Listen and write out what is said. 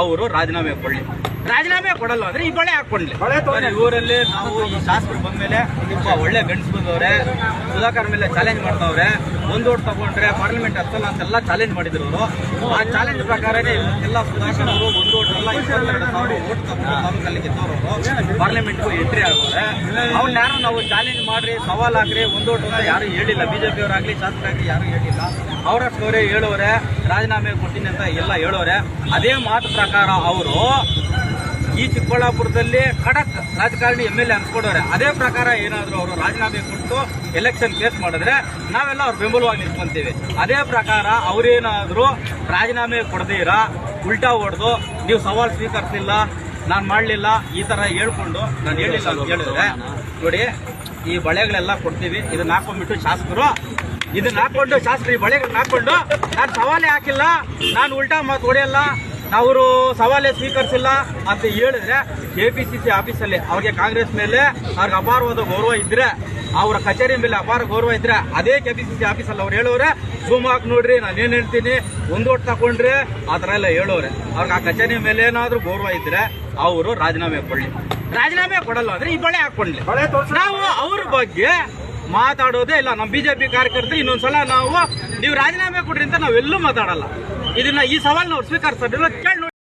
ಅವರು ರಾಜೀನಾಮೆ ಕೊಡ್ಲಿ. ರಾಜೀನಾಮೆ ಕೊಡಲ್ಲ ಅಂದ್ರೆ ಈ ಬಳೆ ಹಾಕೊಂಡ್ಲಿ. ಇವರಲ್ಲಿ ನಾವು ಈ ಶಾಸಕರು ಬಂದ್ಮೇಲೆ ತುಂಬಾ ಒಳ್ಳೆ ಗಂಡ್ಸ್ ಬಂದವ್ರೆ ಸುಧಾಕರ್ ಮೇಲೆ ಚಾಲೆಂಜ್ ಮಾಡ್ತಾವ್ರೆ ಒಂದು ಓಟ್ ತಗೊಂಡ್ರೆ ಪಾರ್ಲಿಮೆಂಟ್ ಹತ್ತಲ್ಲ ಅಂತೆಲ್ಲ ಚಾಲೆಂಜ್ ಮಾಡಿದ್ರು ಅವರು. ಆ ಚಾಲೆಂಜ್ ಪ್ರಕಾರನೇ ಇವತ್ತೆಲ್ಲ ಸುಧಾಕರ್ ಅವರು ಒಂದು ಓಟ್ ಅಲ್ಲ ಇಪ್ಪತ್ತೆರಡು ಸಾವಿರ ಓಟ್ ತಗೊಂಡು ತಾಲೂಕಲ್ಲಿ ಗೆದ್ದವರು ಪಾರ್ಲಿಮೆಂಟ್ಗೂ ಎಂಟ್ರಿ ಆಗೋರೆ. ಅವ್ನ ಯಾರು ನಾವು ಚಾಲೆಂಜ್ ಮಾಡ್ರಿ ಸವಾಲ್ ಹಾಕ್ರಿ ಒಂದು ಓಟ್ ಅಂತ ಯಾರು ಹೇಳಿಲ್ಲ. ಬಿಜೆಪಿ ಅವರಾಗ್ಲಿ ಶಾಸಕರಾಗ್ಲಿ ಯಾರು ಹೇಳಿಲ್ಲ. ಅವರಷ್ಟವರೇ ಹೇಳೋರೆ ರಾಜೀನಾಮೆ ಕೊಟ್ಟಿನಿ ಅಂತ ಎಲ್ಲ ಹೇಳೋರೆ. ಅದೇ ಮಾತು ಪ್ರಕಾರ ಅವರು ಈ ಚಿಕ್ಕಬಳ್ಳಾಪುರದಲ್ಲಿ ಖಡಕ್ ರಾಜಕಾರಣಿ ಎಂ ಎಲ್ ಎ ಅನ್ಸ್ಕೊಂಡವ್ರೆ ಅದೇ ಪ್ರಕಾರ ಏನಾದರೂ ಅವರು ರಾಜೀನಾಮೆ ಕೊಟ್ಟು ಎಲೆಕ್ಷನ್ ಫೇಸ್ ಮಾಡಿದ್ರೆ ನಾವೆಲ್ಲ ಅವ್ರ ಬೆಂಬಲವಾಗಿ ನಿಂತ್ಕೊಂತೀವಿ. ಅದೇ ಪ್ರಕಾರ ಅವರೇನಾದರೂ ರಾಜೀನಾಮೆ ಕೊಡದಿರ? ಉಲ್ಟಾ ಹೊಡೆದು ನೀವು ಸವಾಲು ಸ್ವೀಕರಿಸಲಿಲ್ಲ ನಾನು ಮಾಡಲಿಲ್ಲ ಈ ಥರ ಹೇಳ್ಕೊಂಡು ನಾನು ಹೇಳಿಲ್ಲ ಅಂತ ಹೇಳಿದ್ರೆ ನೋಡಿ ಈ ಬಳೆಗಳೆಲ್ಲ ಕೊಡ್ತೀವಿ. ಇದನ್ನ ಹಾಕೊಂಡ್ಬಿಟ್ಟು ಶಾಸಕರು ಇದನ್ನ ಹಾಕೊಂಡು ಶಾಸಕರು ಈ ಬಳೆಗಳನ್ನ ಹಾಕೊಂಡು ನಾನು ಸವಾಲೇ ಹಾಕಿಲ್ಲ ನಾನು ಉಲ್ಟಾ ಮಾತು ಹೊಡೆಯಲ್ಲ ಅವರು ಸವಾಲೇ ಸ್ವೀಕರಿಸಿಲ್ಲ ಅಂತ ಹೇಳಿದ್ರೆ ಕೆ ಪಿ ಸಿ ಸಿ ಆಫೀಸಲ್ಲಿ ಅವ್ರಿಗೆ ಕಾಂಗ್ರೆಸ್ ಮೇಲೆ ಅವ್ರಿಗೆ ಅಪಾರವಾದ ಗೌರವ ಇದ್ರೆ ಅವರ ಕಚೇರಿ ಮೇಲೆ ಅಪಾರ ಗೌರವ ಇದ್ರೆ ಅದೇ ಕೆ ಪಿ ಸಿ ಸಿ ಆಫೀಸಲ್ಲಿ ಅವ್ರು ಹೇಳೋರೆ ಜೂಮ್ ಹಾಕಿ ನೋಡ್ರಿ ನಾನು ಏನ್ ಹೇಳ್ತೀನಿ ಒಂದು ಓಟ್ ತಗೊಂಡ್ರಿ ಆ ಥರ ಎಲ್ಲ ಹೇಳೋರೆ ಅವ್ರಿಗೆ ಆ ಕಚೇರಿ ಮೇಲೆ ಏನಾದರೂ ಗೌರವ ಇದ್ರೆ ಅವರು ರಾಜೀನಾಮೆ ಕೊಡ್ಲಿ. ರಾಜೀನಾಮೆ ಕೊಡಲ್ಲ ಅಂದ್ರೆ ಈ ಬಳೆ ಹಾಕೊಂಡ್ಲಿ ನಾವು ಅವ್ರ ಬಗ್ಗೆ ಮಾತಾಡೋದೇ ಇಲ್ಲ. ನಮ್ಮ ಬಿಜೆಪಿ ಕಾರ್ಯಕರ್ತರು ಇನ್ನೊಂದ್ಸಲ ನಾವು ನೀವು ರಾಜೀನಾಮೆ ಕೊಡ್ರಿ ಅಂತ ನಾವೆಲ್ಲೂ ಮಾತಾಡಲ್ಲ. ಇದನ್ನ ಈ ಸವಾಲ್ ನಾವು ಸ್ವೀಕರಿಸೋದಿಲ್ಲ. ಕೇಳಿ